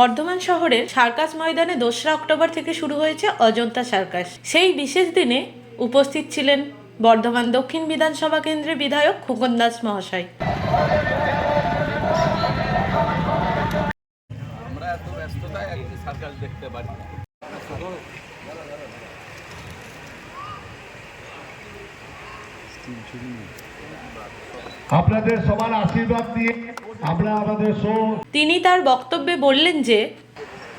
বর্ধমান শহরের সার্কাস ময়দানে দোসরা অক্টোবর থেকে শুরু হয়েছে অজন্তা সার্কাস। সেই বিশেষ দিনে উপস্থিত ছিলেন বর্ধমান দক্ষিণ বিধানসভা কেন্দ্রের বিধায়ক খোকন দাস মহাশয়। দেখতে পারি আপনাদের সবার আশীর্বাদ দিয়ে আমরা আমাদের তিনি তার বক্তব্যে বললেন যে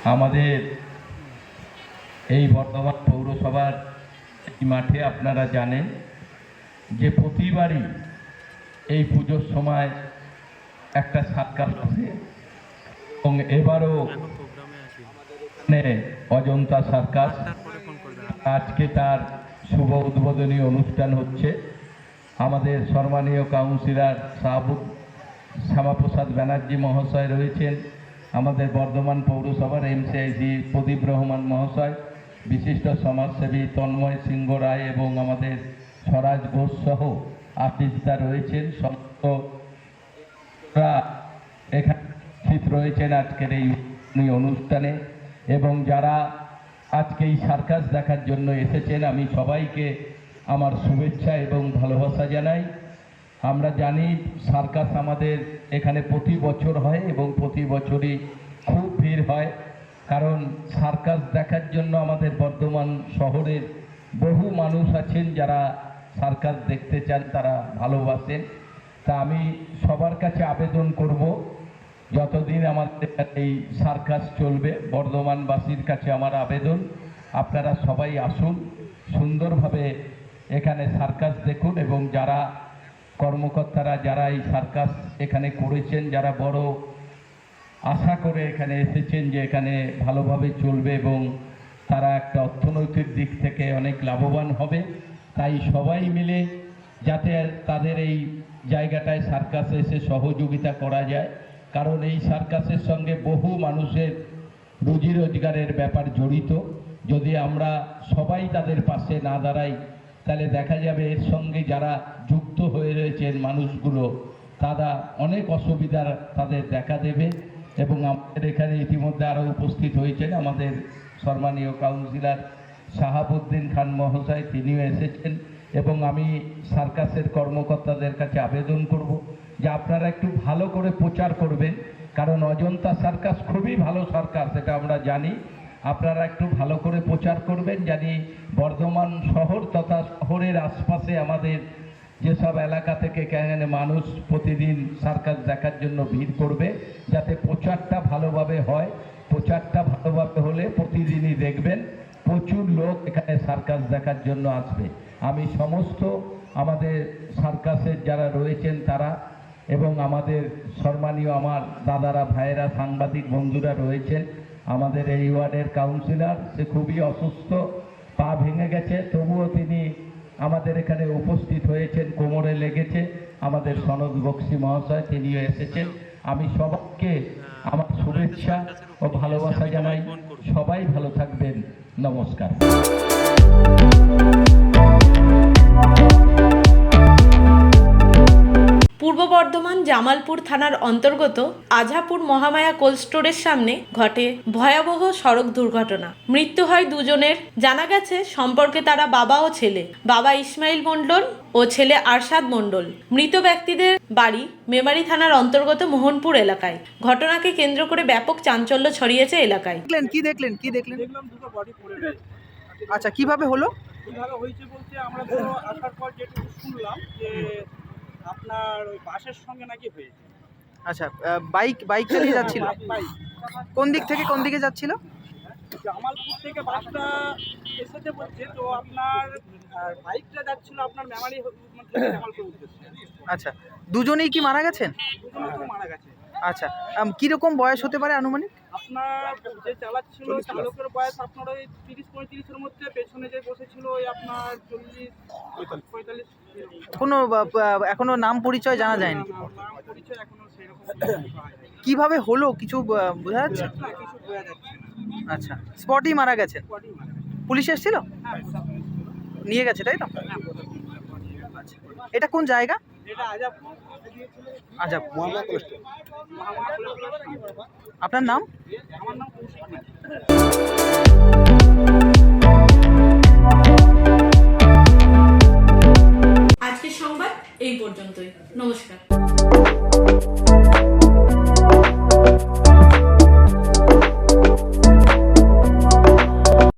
আমাদের এই বর্ধমান পৌরসভার এই মাঠে আপনারা জানেন যে প্রতিবারই এই পুজোর সময় একটা সার্কাস আছে এবং এবারও এখানে অজন্তা সার্কাস। আজকে তার শুভ উদ্বোধনী অনুষ্ঠান হচ্ছে। আমাদের সম্মানীয় কাউন্সিলর শাহাবুদ শ্যামাপ্রসাদ ব্যানার্জি মহাশয় রয়েছেন, আমাদের বর্ধমান পৌরসভার এমসিআইসি প্রদীপ রহমান মহাশয়, বিশিষ্ট সমাজসেবী তন্ময় সিংহ রায় এবং আমাদের স্বরাজ ঘোষ সহ আর্টিস্টরা রয়েছেন। সমস্ত রা এখানে উপস্থিত রয়েছেন আজকের এই অনুষ্ঠানে এবং যারা আজকে এই সার্কাস দেখার জন্য এসেছেন, আমি সবাইকে আমার শুভেচ্ছা এবং ভালোবাসা জানাই। আমরা জানি সার্কাস আমাদের এখানে প্রতি বছর হয় এবং প্রতি বছরই খুব ভিড় হয়। কারণ সার্কাস দেখার জন্য আমাদের বর্ধমান শহরের বহু মানুষ আছেন যারা সার্কাস দেখতে চান, তারা ভালোবাসেন। তা আমি সবার কাছে আবেদন করব, যতদিন আমাদের এই সার্কাস চলবে, বর্ধমানবাসীর কাছে আমার আবেদন। আপনারা সবাই আসুন, সুন্দরভাবে এখানে সার্কাস দেখুন এবং যারা কর্মকর্তারা যারা এই সার্কাস এখানে করেছেন, যারা বড় আশা করে এখানে এসেছেন যে এখানে ভালোভাবে চলবে এবং তারা একটা অর্থনৈতিক দিক থেকে অনেক লাভবান হবে, তাই সবাই মিলে যাতে তাদের এই জায়গাটায় সার্কাসে এসে সহযোগিতা করা যায়। কারণ এই সার্কাসের সঙ্গে বহু মানুষের রুজি রোজগারের ব্যাপার জড়িত। যদি আমরা সবাই তাদের পাশে না দাঁড়াই তাহলে দেখা যাবে এর সঙ্গে যারা যুক্ত হয়ে রয়েছেন মানুষগুলো, তারা অনেক অসুবিধার তাদের দেখা দেবে এবং আমাদের এখানে ইতিমধ্যে আরও উপস্থিত হয়েছেন আমাদের সম্মানীয় কাউন্সিলর শাহাবুদ্দিন খান মহাশয়, তিনিও এসেছেন এবং আমি সার্কাসের কর্মকর্তাদের কাছে আবেদন করব যে আপনারা একটু ভালো করে প্রচার করবেন, কারণ অজন্তা সার্কাস খুবই ভালো সার্কাস, এটা আমরা জানি। আপনারা একটু ভালো করে প্রচার করবেন, জানি বর্ধমান শহর তথা শহরের আশপাশে আমাদের যেসব এলাকা থেকে কেন মানুষ প্রতিদিন সার্কাস দেখার জন্য ভিড় করবে, যাতে প্রচারটা ভালোভাবে হয়। প্রচারটা ভালোভাবে হলে প্রতিদিনই দেখবেন প্রচুর লোক এখানে সার্কাস দেখার জন্য আসবে। আমি সমস্ত আমাদের সার্কাসের যারা রয়েছেন তারা এবং আমাদের সম্মানীয় আমার দাদারা, ভাইয়েরা, সাংবাদিক বন্ধুরা রয়েছেন আমাদের এই ওয়ার্ডের কাউন্সিলর, সে খুবই অসুস্থ, পা ভেঙে গেছে, তবুও তিনি আমাদের এখানে উপস্থিত হয়েছেন, কোমরে লেগেছে, আমাদের সনদ বক্সি মহাশয় তিনিও এসেছেন। আমি সবাইকে আমার শুভেচ্ছা ও ভালোবাসা জানাই। সবাই ভালো থাকবেন। নমস্কার। পূর্ব বর্ধমান জামালপুর থানার অন্তর্গত আঝাপুর মহামায়া কোল্ড স্টোরের সামনে ঘটে ভয়াবহ সড়ক দুর্ঘটনা। মৃত্যু হয় দুজনের। জানা গেছে সম্পর্কে তারা বাবা ও ছেলে। বাবা ইসমাইল মণ্ডল ও ছেলে আরশাদ মণ্ডল। মৃত ব্যক্তিদের বাড়ি মেমারি থানার অন্তর্গত মোহনপুর এলাকায়। ঘটনাকে কেন্দ্র করে ব্যাপক চাঞ্চল্য ছড়িয়েছে এলাকায়। দেখলেন? কি দেখলেন? কি দেখলেন? দেখলাম দুটো বডি পড়ে রয়েছে আচ্ছা কীভাবে হলো? কীভাবে হয়েছে বলতে আমরা আসার পর যেটুকু শুনলাম যে আপনার ওই বাসের সঙ্গে নাকি হয়েছে? আচ্ছা বাইক বাইক চালিয়ে যাচ্ছিল? কোন দিক থেকে কোন দিকে যাচ্ছিল? জামালপুর থেকে বাসটা এসেছে বলছে তো আপনার বাইকটা যাচ্ছিল আপনার মেমারি জামালপুর উদ্দেশ্যে। আচ্ছা দুজনেই কি মারা গেছেন? দুজনে তো মারা গেছে। আচ্ছা কীরকম বয়স হতে পারে আনুমানিক? আপনার যে চালাচ্ছিল চালকের বয়স আপনার ওই তিরিশ পঁয়ত্রিশের মধ্যে পেছনে যে বসেছিল ওই আপনার চল্লিশ বা- এখনও নাম পরিচয় জানা যায়নি। এখনও। কীভাবে হলো? কিছু বোঝা যাচ্ছে? আচ্ছা স্পটেই মারা গেছে। পুলিশ এসেছিল? নিয়ে গেছে, তাই তো? আচ্ছা এটা কোন জায়গা? আচ্ছা আপনার নাম? এই পর্যন্তই। নমস্কার।